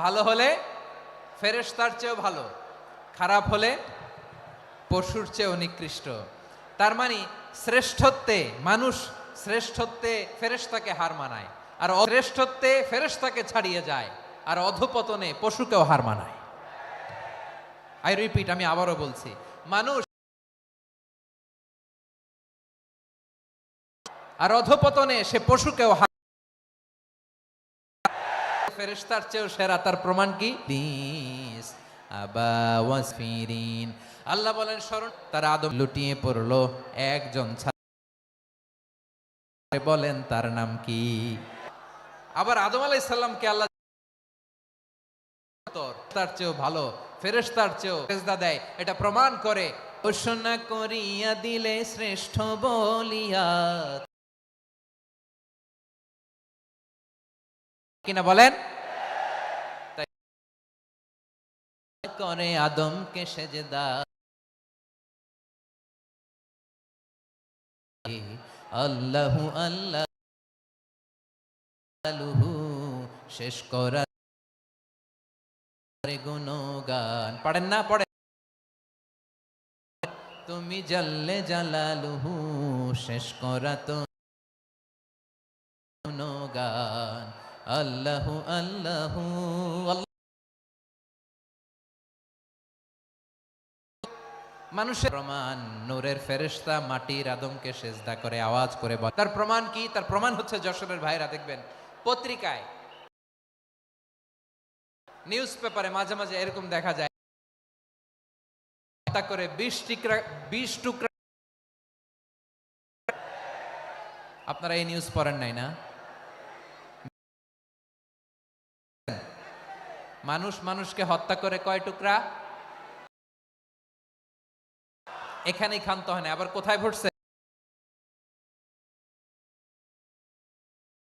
ভালো হলে ফেরেশতার চেয়েও ভালো, খারাপ হলে পশুর চেয়েও নিকৃষ্ট। তার মানে শ্রেষ্ঠত্বে মানুষ শ্রেষ্ঠত্বে ফেরেশতাকে হার মানায়, আর শ্রেষ্ঠত্বে ফেরেশতাকে ছাড়িয়ে যায়, আর অধপতনে পশুকেও হার মানায়। আই রিপিট আমি আবারও বলছি, মানুষ আর অধপতনে সে পশুকেও হার ফেরেশতার চেয়েও সেরা, তার প্রমাণ কি? আল্লাহ বলেন, স্মরণ তার আদম লুটিয়ে একজন বলেন, তার নাম কি? আবার আদম আলাইহিস সালামকে আল্লাহ তার চেয়েও ভালো, ফেরেশতার চেয়েও দেয়, এটা প্রমাণ করে। ঘোষণা করিয়া দিলে শ্রেষ্ঠ বলিয়া কিনা বলেন? করে আদমকে সেজদা। আল্লাহু আল্লাহ শেষ করা গুণগান। পড়েন না, পড়েন। তুমি জাল্লে জালালুহু শেষ করা তো গুণগান। আল্লাহু আল্লাহু মানুষের প্রমাণ, নূরের ফেরেশতা মাটির আদমকে সেজদা করে আওয়াজ করে বলে। তার প্রমাণ কি? তার প্রমাণ হচ্ছে যশোরের ভাইরা, দেখবেন, পত্রিকায়, নিউজ পেপারে মাঝে মাঝে এরকম দেখা যায়। তা করে বিশ টুকরা বিশ টুকরা। আপনারা এই নিউজ পড়েন নাই না? মানুষ মানুষকে হত্যা করে কয় টুকরা? এখানেই ক্ষান্ত হয় না আবার কোথায় ঘটছে?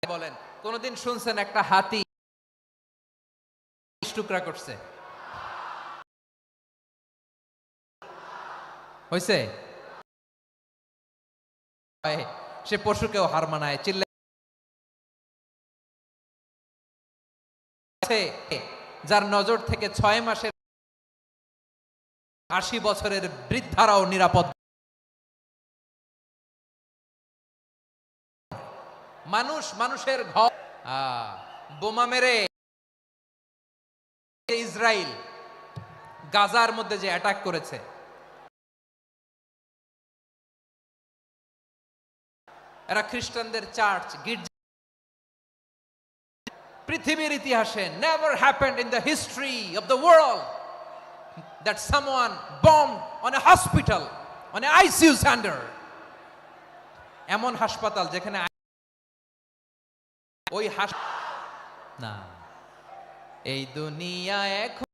বলেন, কোনদিন শুনছেন একটা হাতি টুকরা করছে? হয়েছে সে পশুকেও হার মানায় চিল্লা যার নজর থেকে ছয় মাসের আশি বছরের বৃদ্ধারাও নিরাপদ। মানুষ মানুষের ঘর বোমা মেরে ইসরায়েল গাজার মধ্যে যে অ্যাটাক করেছে। এরা খ্রিস্টানদের চার্চ গির্জা পৃথিবীর ইতিহাসে never happened in the history of the world that someone bombed on a hospital, on a ICU center. এমন হাসপাতাল যেখানে ওই হাস না এই দুনিয়া এখন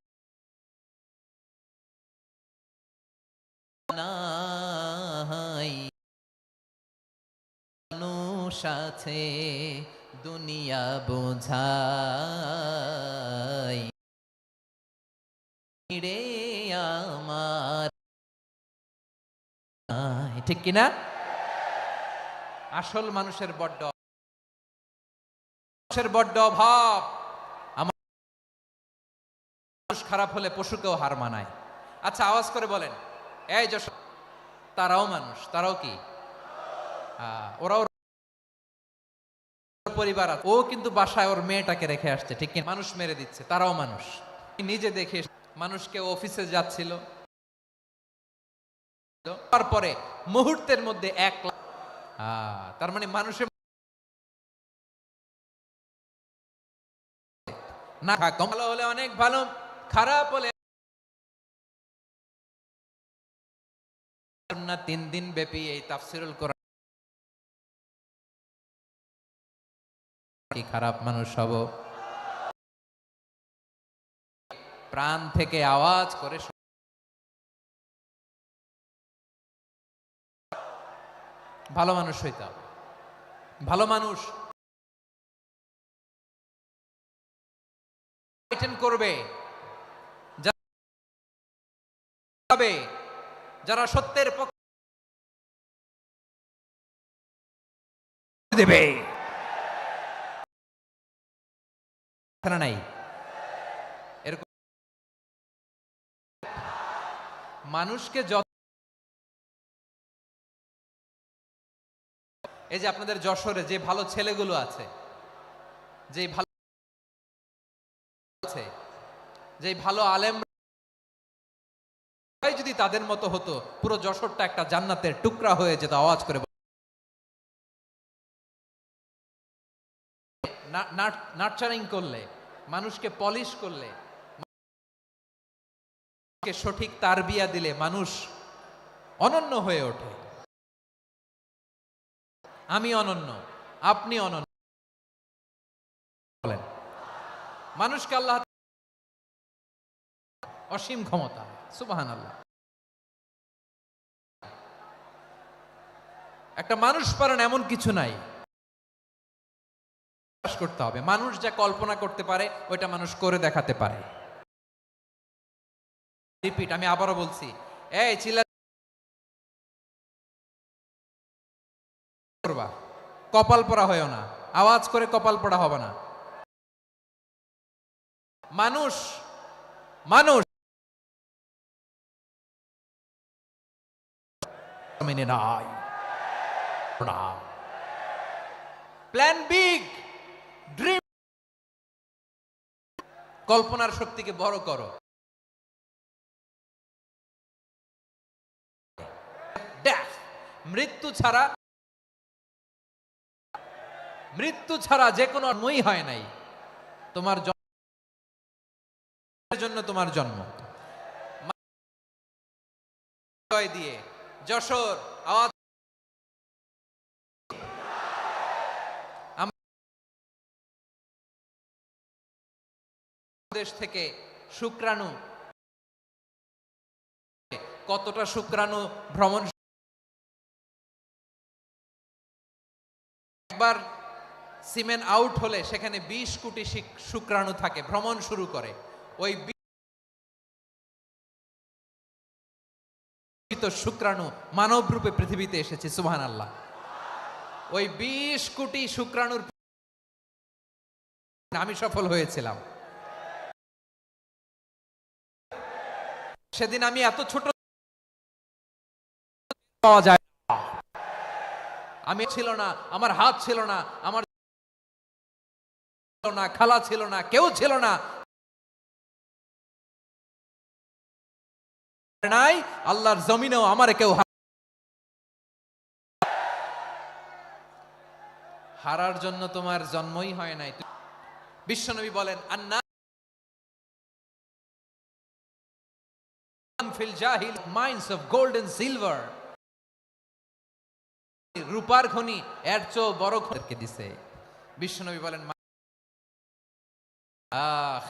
মানুষ আছে দুনিয়া বোঝাই রে আমার ঠিক কিনা? আসল মানুষের বড্ড মানুষের বড্ড অভাব। আমার মানুষ খারাপ হলে পশুকেও হার মানায়। আচ্ছা আওয়াজ করে বলেন। এই যশ, তারাও মানুষ, তারাও কি? ওরাও পরিবার ও কিন্তু বাসায় ওর মেয়েটাকে রেখে আসছে, ঠিক মানুষ মেরে দিচ্ছে, তারাও মানুষ। নিজে দেখে মানুষকে অফিসে যাচ্ছিল। তারপরে মুহূর্তের মধ্যে এক লাখ তার মানে মানুষের না ভালো হলে অনেক ভালো, খারাপ হলে না তিন দিন ব্যাপী এই তাফসিরুল কোরআন। খারাপ মানুষ হব? প্রাণ থেকে আওয়াজ করে ভালো মানুষ হইতে হবে। ভালো মানুষ করবে। যারা সত্যের পক্ষে দেবে। নাই। মানুষকে যত এই যে আপনাদের যশোরে যে ভালো ছেলেগুলো আছে যে ভালো আছে যে ভালো আলেম যদি তাদের মতো হতো, পুরো যশোরটা একটা জান্নাতের টুকরা হয়ে যেত, আওয়াজ করে নার্চারিং করলে, মানুষকে পলিশ করলে সঠিক তারবিয়া দিলে মানুষ অনন্য হয়ে ওঠে। আমি অনন্য, আপনি অনন্য। বলেন, মানুষকে আল্লাহ অসীম ক্ষমতা সুবাহান আল্লাহ একটা মানুষ পারেন এমন কিছু নাই। করতে হবে, মানুষ যা কল্পনা করতে পারে, ওইটা মানুষ করে দেখাতে পারে। রিপিট, আমি আবারও বলছি। এই চিল্লা করবা। কপাল পড়া হয় না। আওয়াজ করে কপাল পড়া হবে না। মানুষ মানুষ। মেনে নাই। Plan big dream. কল্পনার শক্তিকে বড় করো। মৃত্যু ছাড়া মৃত্যু ছাড়া যে কোনো মই হয় নাই। তোমার জন্য তোমার জন্ম। দিয়ে যশোর আওয়াজ দেশ থেকে শুক্রাণু কতটা শুক্রাণু ভ্রমণ একবার সিমেন্ট আউট হলে সেখানে বিশ কোটি শুক্রাণু থাকে, ভ্রমণ শুরু করে ওই শুক্রাণু মানব রূপে পৃথিবীতে এসেছে সুবহান আল্লাহ ওই বিশ কোটি শুক্রাণুর আমি সফল হয়েছিলাম সেদিন আমি এত ছোট পাওয়া যায়। আমি ছিল না, আমার হাত ছিল না, আমার না, খালা ছিল না, কেউ ছিল না। নাই, আল্লাহর জমিনেও আমার কেউ হারার জন্য তোমার জন্মই হয় নাই। বিশ্বনবী বলেন, আন্না ফিল জাহিল mines of gold and silver. রূপার খনি, এর চেয়েও বড় খনিকে দিছে। বিশ্বনবী বলেন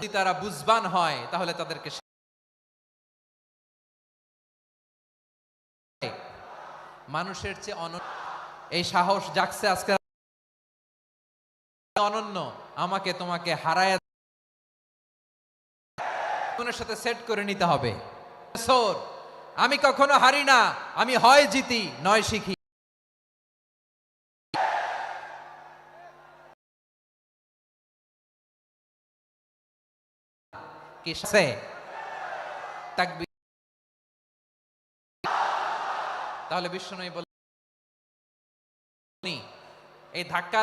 তারা বুঝবান হয়, তাহলে তাদেরকে মানুষের চেয়ে অনন্য। এই সাহস জাগছে আজকে। অনন্য, আমাকে তোমাকে হারায় সাথে সেট করে নিতে হবে। আমি কখনো হারি না, আমি হয় জিতি, নয় শিখি। কি সে তাকবি তাহলে বিশ্বনবী বলেন এই ধাক্কা